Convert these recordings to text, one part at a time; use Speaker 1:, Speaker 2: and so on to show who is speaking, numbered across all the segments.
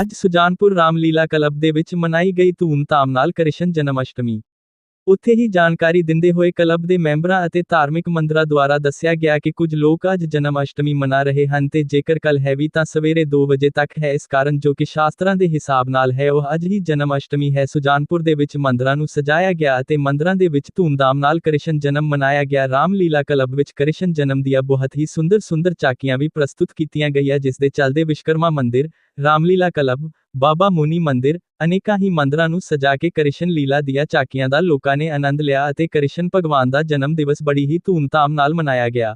Speaker 1: ਅੱਜ ਸੁਜਾਨਪੁਰ ਰਾਮਲੀਲਾ ਕਲੱਬ ਦੇ ਵਿੱਚ ਮਨਾਈ ਗਈ ਧੂਮ-ਧਾਮ ਨਾਲ ਕ੍ਰਿਸ਼ਨ ਜਨਮ ਅਸ਼ਟਮੀ ਉੱਥੇ ਹੀ ਜਾਣਕਾਰੀ ਦਿੰਦੇ ਹੋਏ ਕਲੱਬ ਦੇ ਮੈਂਬਰਾਂ ਅਤੇ ਧਾਰਮਿਕ ਮੰਦਰਾਂ ਦੁਆਰਾ ਦੱਸਿਆ ਗਿਆ ਕਿ ਕੁਝ ਲੋਕ ਅੱਜ ਜਨਮ ਅਸ਼ਟਮੀ ਮਨਾ ਰਹੇ ਹਨ ਤੇ ਜੇਕਰ ਕੱਲ ਹੈ ਵੀ ਤਾਂ ਸਵੇਰੇ 2 ਵਜੇ ਤੱਕ ਹੈ ਇਸ ਕਾਰਨ ਜੋ ਕਿ ਸ਼ਾਸਤਰਾਂ ਦੇ ਹਿਸਾਬ ਨਾਲ ਹੈ ਉਹ ਅੱਜ ਹੀ ਜਨਮ ਅਸ਼ਟਮੀ ਹੈ ਸੁਜਾਨਪੁਰ ਦੇ ਵਿੱਚ ਮੰਦਰਾਂ ਨੂੰ ਸਜਾਇਆ ਗਿਆ ਅਤੇ ਮੰਦਰਾਂ ਦੇ ਵਿੱਚ ਧੂਮਧਾਮ ਨਾਲ ਕ੍ਰਿਸ਼ਨ ਜਨਮ ਮਨਾਇਆ ਗਿਆ ਰਾਮਲੀਲਾ ਕਲੱਬ ਵਿੱਚ ਕ੍ਰਿਸ਼ਨ ਜਨਮ ਦੀਆਂ ਬਹੁਤ ਹੀ ਸੁੰਦਰ ਸੁੰਦਰ ਚਾਕੀਆਂ ਵੀ ਪ੍ਰਸਤੁਤ ਕੀਤੀਆਂ ਗਈਆਂ ਜਿਸ ਦੇ ਚੱਲਦੇ ਵਿਸ਼ਕਰਮਾ ਮੰਦਿਰ ਰਾਮਲੀਲਾ ਕਲੱਬ ਬਾਬਾ ਮੁਨੀ ਮੰਦਿਰ ਅਨੇਕਾਂ ਹੀ ਮੰਦਰਾਂ ਨੂੰ ਸਜਾ ਕੇ ਕ੍ਰਿਸ਼ਨ ਲੀਲਾ ਦੀਆਂ ਚਾਕੀਆਂ ਦਾ ਲੋਕਾਂ ਨੇ ਆਨੰਦ ਲਿਆ ਅਤੇ ਕ੍ਰਿਸ਼ਨ ਭਗਵਾਨ ਦਾ ਜਨਮ ਦਿਵਸ ਬੜੀ ਹੀ ਧੂਮਧਾਮ ਨਾਲ ਮਨਾਇਆ ਗਿਆ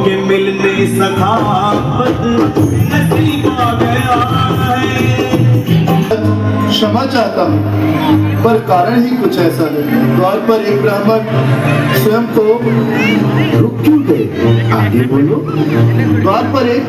Speaker 2: कि मिलने सखावत नसीब आ गया है
Speaker 3: क्षमा चाहता हूँ पर कारण ही कुछ ऐसा है द्वार पर एक ब्राह्मण स्वयं को रुक क्यों गए आगे बोलो द्वार पर एक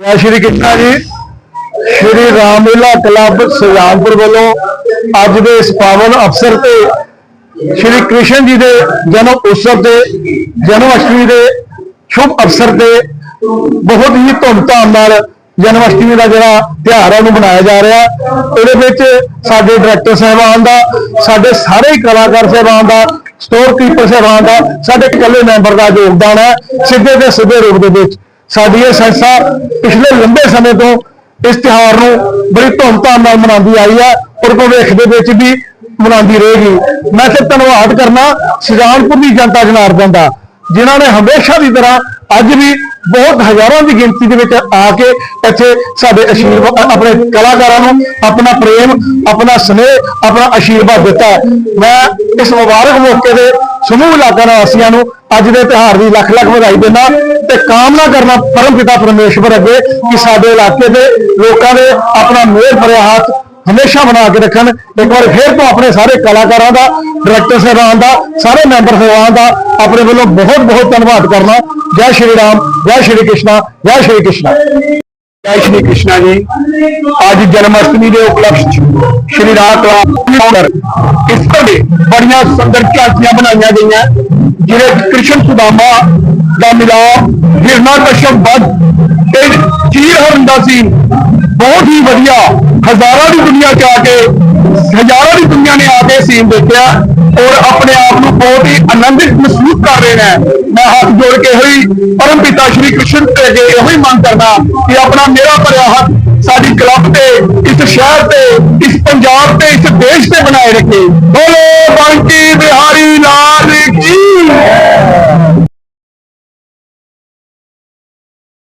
Speaker 4: ਜੈ ਸ਼੍ਰੀ ਕ੍ਰਿਸ਼ਨ ਜੀ। ਸ਼੍ਰੀ ਰਾਮਲੀਲਾ ਕਲੱਬ ਸੁਜਾਨਪੁਰ ਵੱਲੋਂ ਅੱਜ ਦੇ ਇਸ ਪਾਵਨ ਅਵਸਰ ਤੇ ਸ਼੍ਰੀ ਕ੍ਰਿਸ਼ਨ ਜੀ ਦੇ ਜਨਮ ਉਤਸਵ ਤੇ, ਜਨਮ ਅਸ਼ਟਮੀ ਦੇ ਸ਼ੁਭ ਅਵਸਰ ਤੇ ਬਹੁਤ ਹੀ ਧੂਮਧਾਮ ਨਾਲ ਜਨਮ ਦਾ ਜਿਹੜਾ ਤਿਉਹਾਰ ਹੈ ਉਹਨੂੰ ਮਨਾਇਆ ਜਾ ਰਿਹਾ। ਇਹਦੇ ਵਿੱਚ ਸਾਡੇ ਡਾਇਰੈਕਟਰ ਸਾਹਿਬਾਨ ਦਾ, ਸਾਡੇ ਸਾਰੇ ਹੀ ਕਲਾਕਾਰ ਸਾਹਿਬਾਨ ਦਾ ਸਟੋਰ ਕੀਪਰ ਸਾਹਿਬਾਨ ਦਾ, ਸਾਡੇ ਇਕੱਲੇ ਮੈਂਬਰ ਦਾ ਯੋਗਦਾਨ ਹੈ, ਸਿੱਧੇ ਤੇ ਸਿੱਧੇ ਰੂਪ ਦੇ ਵਿੱਚ। ਸਾਡੀ ਇਹ ਸੰਸਥਾ ਪਿਛਲੇ ਲੰਬੇ ਸਮੇਂ ਤੋਂ ਇਸ ਤਿਉਹਾਰ ਨੂੰ ਬੜੀ ਧੂਮਧਾਮ ਨਾਲ ਮਨਾਉਂਦੀ ਆਈ ਹੈ, ਔਰ ਭਵਿੱਖ ਦੇ ਵਿੱਚ ਵੀ ਮਨਾਉਂਦੀ ਰਹੇਗੀ। ਮੈਂ ਤੇ ਧੰਨਵਾਦ ਕਰਨਾ ਸੁਜਾਨਪੁਰ ਦੀ ਜਨਤਾ ਜਨਾਰਦਨ ਦਾ, ਜਿਨ੍ਹਾਂ ਨੇ ਹਮੇਸ਼ਾ ਦੀ ਤਰ੍ਹਾਂ ਅੱਜ ਵੀ ਬਹੁਤ ਹਜ਼ਾਰਾਂ ਦੀ ਗਿਣਤੀ ਦੇ ਵਿੱਚ ਆ ਕੇ ਇੱਥੇ ਸਾਡੇ ਅਸ਼ੀਰਵਾਦ ਆਪਣੇ ਕਲਾਕਾਰਾਂ ਨੂੰ ਆਪਣਾ ਪ੍ਰੇਮ, ਆਪਣਾ ਸਨੇਹ, ਆਪਣਾ ਆਸ਼ੀਰਵਾਦ ਦਿੱਤਾ ਹੈ। ਮੈਂ ਇਸ ਮੁਬਾਰਕ ਮੌਕੇ ਦੇ ਸਮੂਹ ਇਲਾਕਾ ਨਿਵਾਸੀਆਂ ਨੂੰ ਅੱਜ ਦੇ ਤਿਉਹਾਰ ਦੀ ਲੱਖ ਲੱਖ ਵਧਾਈ ਦਿੰਦਾ ਤੇ ਕਾਮਨਾ ਕਰਨਾ ਪਰਮ ਪਿਤਾ ਪਰਮੇਸ਼ਵਰ ਅੱਗੇ ਕਿ ਸਾਡੇ ਇਲਾਕੇ ਦੇ ਲੋਕਾਂ ਦੇ ਆਪਣਾ ਮਿਹਰ ਭਰਿਆ ਹੱਥ ਹਮੇਸ਼ਾ ਬਣਾ ਕੇ ਰੱਖਣ ਇੱਕ ਵਾਰ ਫੇਰ ਤੋਂ ਆਪਣੇ ਸਾਰੇ ਕਲਾਕਾਰਾਂ ਦਾ ਡਾਇਰੈਕਟਰ ਸਾਹਿਬਾਨ ਦਾ ਸਾਰੇ ਮੈਂਬਰ ਸਾਹਿਬਾਨ ਦਾ ਆਪਣੇ ਵੱਲੋਂ ਬਹੁਤ ਬਹੁਤ ਧੰਨਵਾਦ ਕਰਨਾ ਜੈ ਸ਼੍ਰੀ ਰਾਮ ਜੈ ਸ਼੍ਰੀ ਕ੍ਰਿਸ਼ਨਾ ਜੈ ਸ਼੍ਰੀ ਕ੍ਰਿਸ਼ਨਾ ਜੈ ਸ਼੍ਰੀ ਕ੍ਰਿਸ਼ਨਾ ਜੀ ਅੱਜ ਜਨਮ ਅਸ਼ਟਮੀ ਦੇ ਉਪਲਕਸ਼ 'ਚ ਸ਼੍ਰੀ ਰਾਮ ਕਲਾਕਾਰ ਇਸ ਤੋਂ ਬੜੀਆਂ ਸੁੰਦਰ ਝਾਕੀਆਂ ਬਣਾਈਆਂ ਗਈਆਂ ਜਿਹੜੇ ਕ੍ਰਿਸ਼ਨ ਸੁਦਾਮਾ ਦਾ ਮਿਲਾਪ ਹਿਰਨਾਕਸ਼ਪ ਵੱਧ ਤੇ ਚੀਰ ਹਰਿੰਦਾ ਸੀ ਬਹੁਤ ਹੀ ਵਧੀਆ ਹਜ਼ਾਰਾਂ ਦੀ ਦੁਨੀਆ ਚ ਆ ਕੇ, ਹਜ਼ਾਰਾਂ ਦੀ ਦੁਨੀਆ ਨੇ ਆ ਕੇ ਸੀਨ ਦੇਖਿਆ ਔਰ ਆਪਣੇ ਆਪ ਨੂੰ ਬਹੁਤ ਹੀ ਆਨੰਦਿਤ ਮਹਿਸੂਸ ਕਰ ਰਹੇ ਨੇ। ਮੈਂ ਹੱਥ ਜੋੜ ਕੇ ਹੋਈ ਪਰਮ ਪਿਤਾ ਸ਼੍ਰੀ ਕ੍ਰਿਸ਼ਨ ਤੇ ਅੱਗੇ ਇਹੋ ਹੀ ਮੰਗ ਕਰਦਾ ਕਿ ਆਪਣਾ ਮੇਰਾ ਭਰਿਆ ਹੱਥ ਸਾਡੀ ਕਲੱਬ ਤੇ, ਇਸ ਸ਼ਹਿਰ ਤੇ, ਇਸ ਪੰਜਾਬ ਤੇ, ਇਸ ਦੇਸ਼ ਤੇ ਬਣਾਏ ਰੱਖੇ। ਬੋਲੇ!